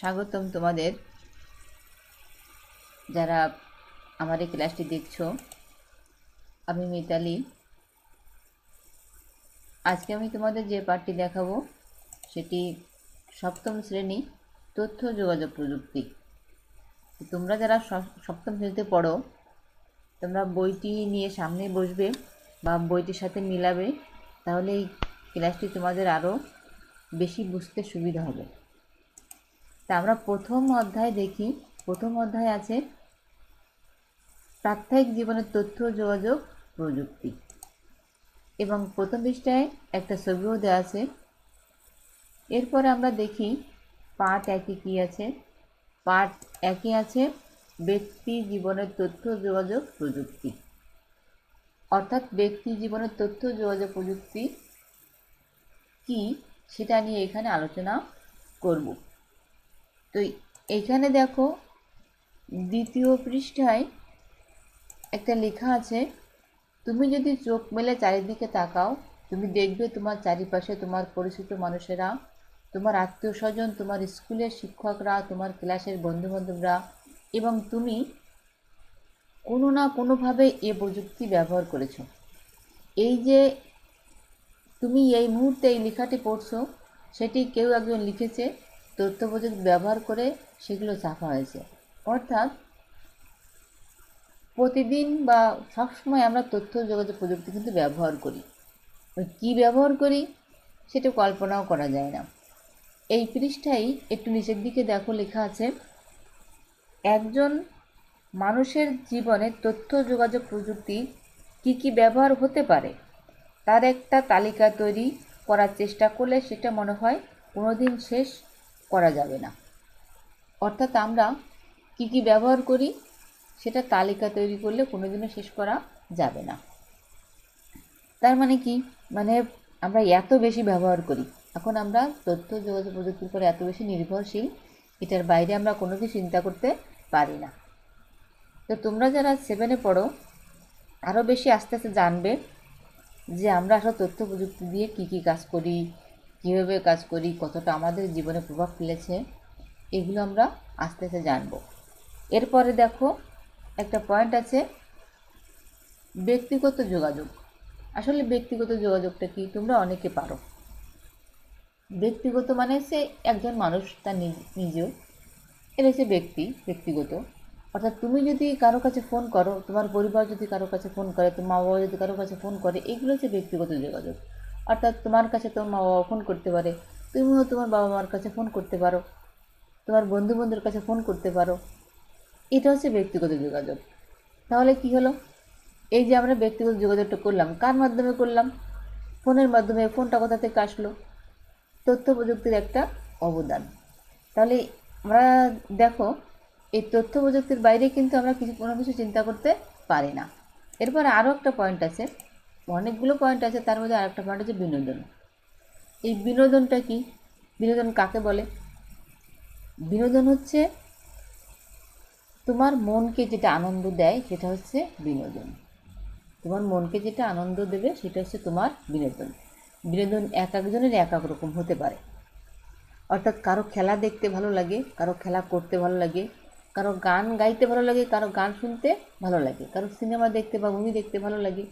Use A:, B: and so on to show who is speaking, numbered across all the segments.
A: স্বাগতম তোমাদের। যারা আমার এই ক্লাসটি দেখছ, আমি মিতালি। আজকে আমি তোমাদের যে পাঠটি দেখাবো, সেটি সপ্তম শ্রেণি তথ্য যোগাযোগ প্রযুক্তি। তোমরা যারা সপ্তম শ্রেণীতে পড়ো, তোমরা বইটি নিয়ে সামনে বসবে বা বইটির সাথে মিলাবে, তাহলে এই ক্লাসটি তোমাদের আরও বেশি বুঝতে সুবিধা হবে। তা আমরা প্রথম অধ্যায় দেখি। প্রথম অধ্যায় আছে প্রাত্যহিক জীবনের তথ্য, যোগাযোগ, প্রযুক্তি। এবং প্রথম পৃষ্ঠায় একটা ছবিও দেওয়া আছে। এরপরে আমরা দেখি পার্ট একে কী আছে। পার্ট একে আছে ব্যক্তি জীবনের তথ্য, যোগাযোগ, প্রযুক্তি। অর্থাৎ ব্যক্তি জীবনের তথ্য, যোগাযোগ, প্রযুক্তি কি সেটা নিয়ে এখানে আলোচনা করব। তো এইখানে দেখো দ্বিতীয় পৃষ্ঠায় একটা লেখা আছে, তুমি যদি চোখ মেলে চারিদিকে তাকাও, তুমি দেখবে তোমার চারিপাশে তোমার পরিচিত মানুষেরা, তোমার আত্মীয় স্বজন তোমার স্কুলের শিক্ষকরা, তোমার ক্লাসের বন্ধুবান্ধবরা এবং তুমি কোনো না কোনোভাবে এ প্রযুক্তি ব্যবহার করেছ। এই যে তুমি এই মুহূর্তে এই লেখাটি পড়ছো, সেটি কেউ একজন লিখেছে তথ্য প্রযুক্তি ব্যবহার করে সেগুলো ছাপা হয়েছে। অর্থাৎ প্রতিদিন বা সবসময় আমরা তথ্য যোগাযোগ প্রযুক্তি কিন্তু ব্যবহার করি। কি ব্যবহার করি সেটা কল্পনাও করা যায় না। এই পৃষ্ঠায় একটু নিচের দিকে দেখো লেখা আছে, একজন মানুষের জীবনে তথ্য যোগাযোগ প্রযুক্তি কি কি ব্যবহার হতে পারে? তার একটা তালিকা তৈরি করার চেষ্টা করলে সেটা মনে হয় কোনোদিন শেষ করা যাবে না। অর্থাৎ আমরা কি কি ব্যবহার করি, সেটা তালিকা তৈরি করলে কোনোদিনও শেষ করা যাবে না। তার মানে কি? মানে আমরা এত বেশি ব্যবহার করি, এখন আমরা তথ্য, যোগাযোগ প্রযুক্তির উপর এত বেশি নির্ভরশীল, এটার বাইরে আমরা কোনো কিছু চিন্তা করতে পারি না। তো তোমরা যারা সেভেনে পড়ো আরও বেশি আস্তে আস্তে জানবে যে আমরা আসলে তথ্য প্রযুক্তি দিয়ে কী কী কাজ করি কীভাবে কাজ করি, কতটা আমাদের জীবনে প্রভাব ফেলেছে, এগুলো আমরা আস্তে আস্তে জানব। এরপরে দেখো, একটা পয়েন্ট আছে, ব্যক্তিগত যোগাযোগ। আসলে ব্যক্তিগত যোগাযোগটা কি, তোমরা অনেকে পারো। ব্যক্তিগত মানে সে একজন মানুষ, তার নিজ- নিজেও। এটা হচ্ছে ব্যক্তি, ব্যক্তিগত। অর্থাৎ তুমি যদি কারও কাছে ফোন করো, তোমার পরিবার যদি কারও কাছে ফোন করে, তোমার মা বাবা যদি কারও কাছে ফোন করে, এগুলো হচ্ছে ব্যক্তিগত যোগাযোগ। অর্থাৎ তোমার কাছে তোমার মা বাবা ফোন করতে পারে, তুমিও তোমার বাবা মার কাছে ফোন করতে পারো, তোমার বন্ধু বন্ধুর কাছে ফোন করতে পারো। এটা হচ্ছে ব্যক্তিগত যোগাযোগ। তাহলে কি হলো? এই যে আমরা ব্যক্তিগত যোগাযোগটা করলাম, কার মাধ্যমে করলাম? ফোনের মাধ্যমে, ফোনটা কোথা থেকে আসলো? তথ্য প্রযুক্তির একটা অবদান। তাহলে আমরা দেখো, এই তথ্য প্রযুক্তির বাইরে কিন্তু আমরা কিছু কোনো কিছু চিন্তা করতে পারি না। এরপর আরও একটা পয়েন্ট আছে। অনেকগুলো পয়েন্ট আছে, তার মধ্যে আরেকটা পয়েন্ট হচ্ছে বিনোদন। এই বিনোদনটা কি? বিনোদন কাকে বলে? বিনোদন হচ্ছে তোমার মনকে যেটা আনন্দ দেয়, সেটা হচ্ছে বিনোদন। তোমার মনকে যেটা আনন্দ দেবে, সেটা হচ্ছে তোমার বিনোদন। বিনোদন এক একজনের এক এক রকম হতে পারে। অর্থাৎ কারও খেলা দেখতে ভালো লাগে, কারও খেলা করতে ভালো লাগে, কারও গান গাইতে ভালো লাগে, কারও গান শুনতে ভালো লাগে, কারও সিনেমা দেখতে বা মুভি দেখতে ভালো লাগে।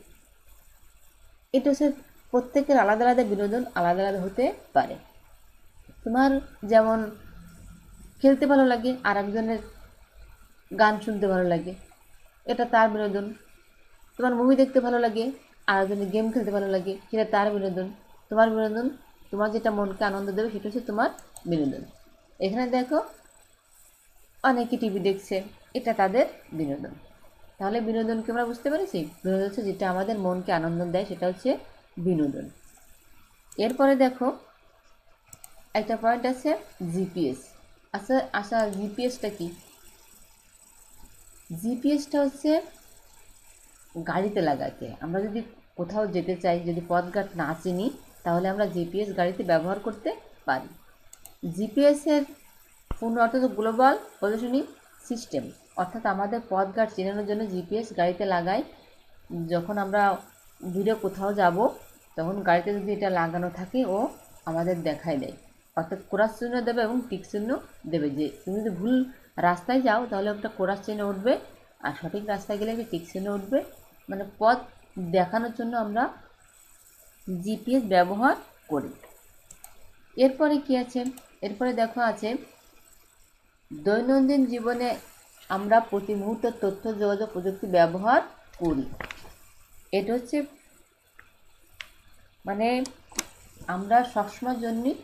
A: এটা হচ্ছে প্রত্যেকের আলাদা আলাদা বিনোদন, আলাদা আলাদা হতে পারে। তোমার যেমন খেলতে ভালো লাগে আর একজনের গান শুনতে ভালো লাগে, এটা তার বিনোদন। তোমার মুভি দেখতে ভালো লাগে আর একজনের গেম খেলতে ভালো লাগে, সেটা তার বিনোদন। তোমার বিনোদন, তোমার যেটা মনকে আনন্দ দেবে, সেটা হচ্ছে তোমার বিনোদন। এখানে দেখো, অনেকে টিভি দেখছে, এটা তাদের বিনোদন। তাহলে বিনোদনকে আমরা বুঝতে পেরেছি? বিনোদন হচ্ছে যেটা আমাদের মনকে আনন্দ দেয়, সেটা হচ্ছে বিনোদন। এরপরে দেখো, একটা পয়েন্ট আছে জিপিএস। আচ্ছা আচ্ছা জিপিএসটা কি? জিপিএসটা হচ্ছে গাড়িতে লাগাতে। আমরা যদি কোথাও যেতে চাই, যদি পথঘাট না চিনি, তাহলে আমরা জিপিএস গাড়িতে ব্যবহার করতে পারি। জিপিএসের পূর্ণ অর্থ গ্লোবাল পজিশনিং সিস্টেম অর্থাৎ আমাদের পথঘাট চেনানোর জন্য জিপিএস গাড়িতে লাগাই। যখন আমরা দূরে কোথাও যাব, তখন গাড়িতে যদি এটা লাগানো থাকে, ও আমাদের দেখায় দেয়। অর্থাৎ কোরাস চিহ্ন দেবে এবং টিক চিহ্ন দেবে। যে তুমি যদি ভুল রাস্তায় যাও, তাহলে একটা কোরাস চিহ্ন উঠবে আর সঠিক রাস্তায় গেলে একটা টিক চিহ্ন উঠবে। মানে পথ দেখানোর জন্য আমরা জিপিএস ব্যবহার করি। এরপরে কি আছে? এরপরে দেখো আছে, দৈনন্দিন জীবনে আমরা প্রতি মুহূর্তে তথ্য, যোগাযোগ, প্রযুক্তি ব্যবহার করি। এটা হচ্ছে মানে আমরা সবসময়ের জন্যই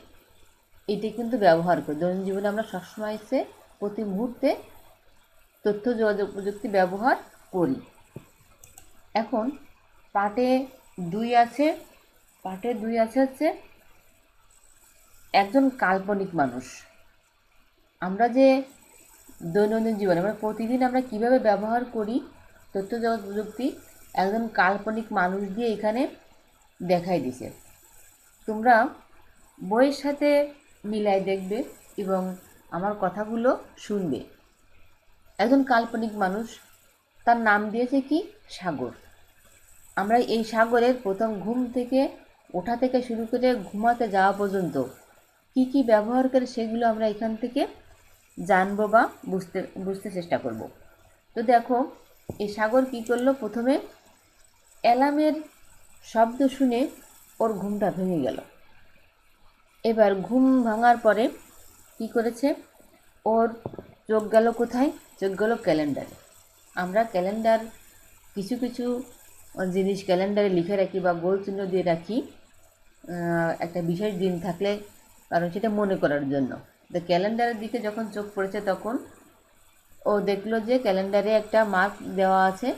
A: এটি কিন্তু ব্যবহার করি। দৈনন্দিন জীবনে আমরা সবসময় এসে প্রতি মুহূর্তে তথ্য, যোগাযোগ, প্রযুক্তি ব্যবহার করি। এখন পার্টে দুই আছে, পার্টে দুই আছে হচ্ছে একজন কাল্পনিক মানুষ। আমরা যে দৈনন্দিন জীবনে। আমরা প্রতিদিন আমরা কীভাবে ব্যবহার করি তথ্য যোগাযোগ প্রযুক্তি একজন কাল্পনিক মানুষ দিয়ে এখানে দেখাই দিছে। তোমরা বইয়ের সাথে মিলাই দেখবে এবং আমার কথাগুলো শুনবে। একজন কাল্পনিক মানুষ, তার নাম দিয়েছে কি? সাগর। আমরা এই সাগরের প্রথম ঘুম থেকে ওঠা থেকে শুরু করে ঘুমাতে যাওয়া পর্যন্ত কি কি ব্যবহার করে সেগুলো আমরা এখান থেকে জানব বা বুঝতে বুঝতে চেষ্টা করব। তো দেখো, এই সাগর কি করল? প্রথমে অ্যালার্মের শব্দ শুনে ওর ঘুমটা ভেঙে গেল। এবার ঘুম ভাঙার পরে কি করেছে? ওর চোখ গেল কোথায়? চোখ গেল ক্যালেন্ডারে। আমরা ক্যালেন্ডার, কিছু কিছু জিনিস ক্যালেন্ডারে লিখে রাখি বা গোল চিহ্ন দিয়ে রাখি একটা বিশেষ দিন থাকলে, কারণ সেটা মনে করার জন্য। তো ক্যালেন্ডারের দিকে যখন চোখ পড়েছে তখন ও দেখল যে ক্যালেন্ডারে একটা মার্ক দেওয়া আছে।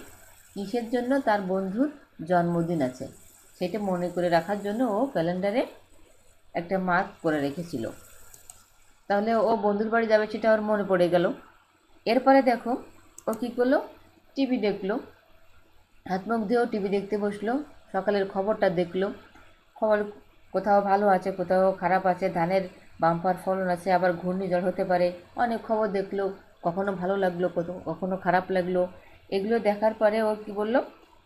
A: কিসের জন্য? তার বন্ধুর জন্মদিন আছে। সেটা মনে করে রাখার জন্য ও ক্যালেন্ডারে একটা মার্ক করে রেখেছিল। তাহলে ও বন্ধুর বাড়ি যাবে সেটা ওর মনে পড়ে গেল। এরপরে দেখো, ও কী করল? টিভি দেখল। হাত মুখ ধুয়েও টিভি দেখতে বসল। সকালের খবরটা দেখল। খবর কোথাও ভালো আছে, কোথাও খারাপ আছে, ধানের বাম্পার ফলন আছে, আবার ঘূর্ণিঝড় হতে পারে। অনেক খবর দেখল, কখনো ভালো লাগল কখনো খারাপ লাগল। এগুলো দেখার পরে ও কী বলল,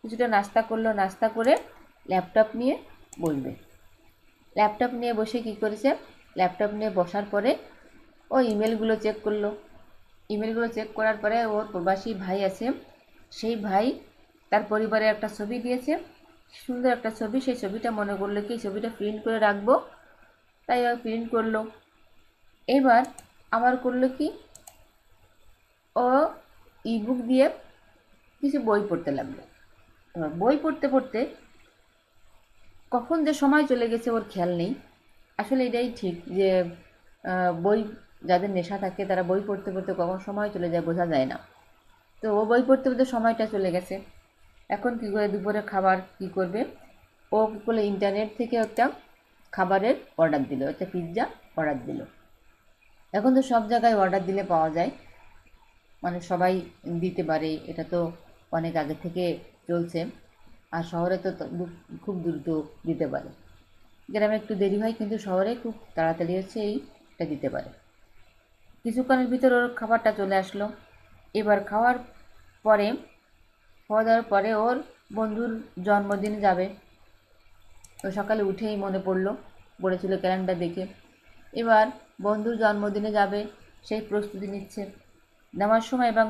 A: কিছুটা নাস্তা করল, নাস্তা করে ল্যাপটপ নিয়ে বসবে ল্যাপটপ নিয়ে বসে কী করেছে? ল্যাপটপ নিয়ে বসার পরে ও ইমেলগুলো চেক করল। ইমেলগুলো চেক করার পরে ওর প্রবাসী ভাই আছে, সেই ভাই তার পরিবারে একটা ছবি দিয়েছে। সুন্দর একটা ছবি, সেই ছবিটা মনে করল কি, ছবিটা প্রিন্ট করে রাখব। তাই ও প্রিন্ট করল। এবার আবার করল কি? ও ইবুক দিয়ে কিছু বই পড়তে লাগল। এবার বই পড়তে পড়তে কখন যে সময় চলে গেছে ওর খেয়াল নেই। আসলে এটাই ঠিক যে বই যাদের নেশা থাকে তারা বই পড়তে পড়তে কখন সময় চলে যায় বোঝা যায় না। তো ও বই পড়তে পড়তে সময়টা চলে গেছে। এখন কী করে দুপুরে খাবার কী করবে? ও কী করল? ইন্টারনেট থেকে একটা খাবারের অর্ডার দিল, একটা পিৎজা অর্ডার দিল। এখন তো সব জায়গায় অর্ডার দিলে পাওয়া যায়। মানে সবাই দিতে পারে, এটা তো অনেক আগে থেকে চলছে। আর শহরে তো খুব দ্রুত দিতে পারে। গ্রামে একটু দেরি হয়, কিন্তু শহরে খুব তাড়াতাড়ি হচ্ছে এইটা দিতে পারে। কিছুক্ষণের ভিতর ওর খাবারটা চলে আসলো। এবার খাওয়ার পরে, খাওয়া দাওয়ার পরে ওর বন্ধুর জন্মদিনে যাবে। তো সকালে উঠেই মনে পড়ল, পড়েছিল ক্যালেন্ডার দেখে। এবার বন্ধুর জন্মদিনে যাবে, সেই প্রস্তুতি নিচ্ছে। নেওয়ার সময় এবং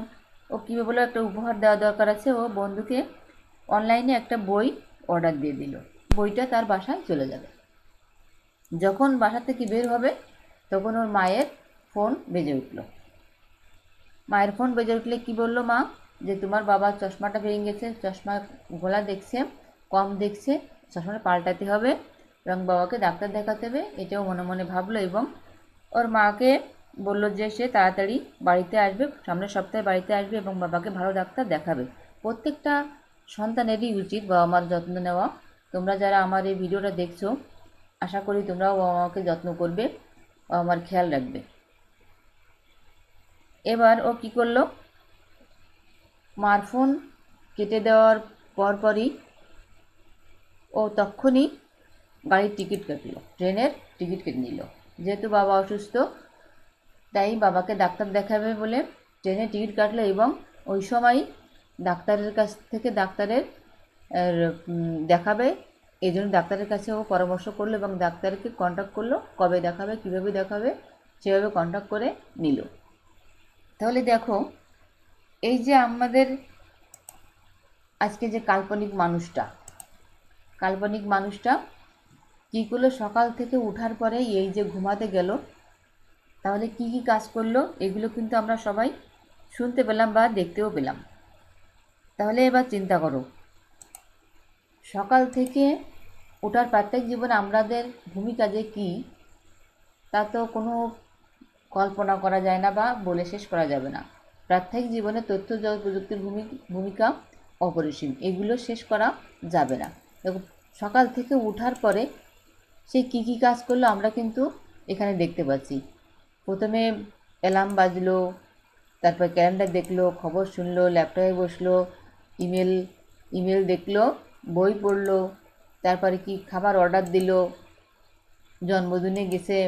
A: ও কীভাবে বলে একটা উপহার দেওয়া দরকার আছে। ও বন্ধুকে অনলাইনে একটা বই অর্ডার দিয়ে দিল। বইটা তার বাসায় চলে যাবে। যখন বাসা থেকে বের হবে, তখন ওর মায়ের ফোন বেজে উঠল। মায়ের ফোন বেজে উঠলে কি বলল মা? যে তোমার বাবার চশমাটা ভেঙে গেছে, চশমা গোলা দেখছে, কম দেখছে চশমাটা পাল্টাতে হবে। এবং বাবাকে ডাক্তার দেখাতে হবে, এটাও মনে মনে ভাবলো এবং ওর মাকে বলল যে সে তাড়াতাড়ি বাড়িতে আসবে, সামনের সপ্তাহে বাড়িতে আসবে এবং বাবাকে ভালো ডাক্তার দেখাবে। প্রত্যেকটা সন্তানেরই উচিত বাবা মার যত্ন নেওয়া। তোমরা যারা আমার এই ভিডিওটা দেখছ, আশা করি তোমরাও বাবা মাকে যত্ন করবে, বাবা মার খেয়াল রাখবে। এবার ও কী করল? মার ফোন কেটে দেওয়ার পরপরই ও তখনই গাড়ির টিকিট কাটলো, ট্রেনের টিকিট কেটে নিল। যেহেতু বাবা অসুস্থ, তাই বাবাকে ডাক্তার দেখাবে বলে ট্রেনে টিকিট কাটলো এবং ওই সময় ডাক্তারের কাছ থেকে ডাক্তারের দেখাবে। এই জন্য ডাক্তারের কাছে ও পরামর্শ করল এবং ডাক্তারকে কন্ট্যাক্ট করল, কবে দেখাবে, কীভাবে দেখাবে, সেভাবে কন্ট্যাক্ট করে নিল। তাহলে দেখো, এই যে আমাদের আজকে যে কাল্পনিক মানুষটা কাল্পনিক মানুষটা কী করল সকাল থেকে উঠার পরে এই যে ঘুমাতে গেল, তাহলে কি কি কাজ করল এগুলো কিন্তু আমরা সবাই শুনতে পেলাম বা দেখতেও পেলাম। তাহলে এবার চিন্তা করো, সকাল থেকে ওঠার প্রত্যেক জীবনে আমাদের ভূমিকা যে কী, তা তো কোনো কল্পনা করা যায় না বা বলে শেষ করা যাবে না। প্রাত্যহিক জীবনে তথ্য প্রযুক্তির ভূমি- ভূমিকা অপরিসীম, এগুলো শেষ করা যাবে না। সকাল থেকে ওঠার পরে সে কী কী কাজ করল আমরা কিন্তু এখানে দেখতে পাচ্ছি। প্রথমে অ্যালার্ম বাজলো, তারপর ক্যালেন্ডার দেখল, খবর শুনলো ল্যাপটপে বসল ইমেল ইমেল দেখল, বই পড়ল, তারপরে কি খাবার অর্ডার দিল, জন্মদিনে গেছে,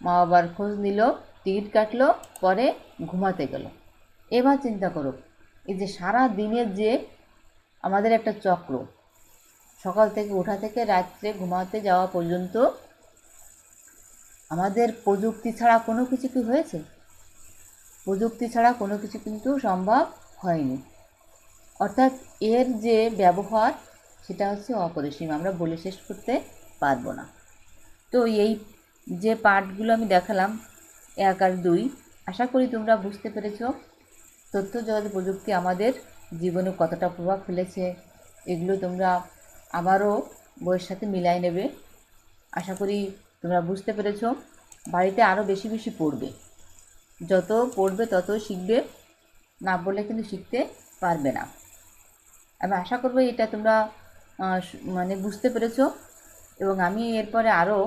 A: মা বাবার খোঁজ নিল, টিকিট কাটলো, পরে ঘুমাতে গেল। এবার চিন্তা করো, এই যে সারা দিনের যে আমাদের একটা চক্র সকাল থেকে ওঠা থেকে রাত্রে ঘুমাতে যাওয়া পর্যন্ত আমাদের প্রযুক্তি ছাড়া কোনো কিছু কি হয়েছে? প্রযুক্তি ছাড়া কোনো কিছু কিন্তু সম্ভব হয়নি। অর্থাৎ এর যে ব্যবহার, সেটা হচ্ছে অপরিসীম, আমরা বলে শেষ করতে পারব না। তো এই যে পার্টগুলো আমি দেখালাম, এক আর দুই, আশা করি তোমরা বুঝতে পেরেছ। তথ্য জগৎ প্রযুক্তি আমাদের জীবনে কতটা প্রভাব ফেলেছে, এগুলো তোমরা আবারও বইয়ের সাথে মিলাই নেবে। আশা করি তোমরা বুঝতে পেরেছ, বাড়িতে আরও বেশি বেশি পড়বে। যত পড়বে তত শিখবে, না পড়লে কিন্তু শিখতে পারবে না। আমি আশা করব এটা তোমরা মানে বুঝতে পেরেছ এবং আমি এরপরে আরও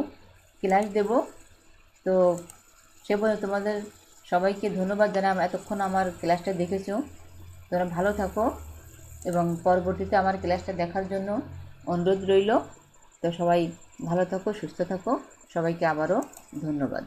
A: ক্লাস দেব। তো সে বলে তোমাদের সবাইকে ধন্যবাদ জানাই এতক্ষণ আমার ক্লাসটা দেখেছ। তোমরা ভালো থাকো এবং পরবর্তীতে আমার ক্লাসটা দেখার জন্য অনুরোধ রইল। তো সবাই ভালো থাকো সুস্থ থাকো। সবাইকে আবারও ধন্যবাদ।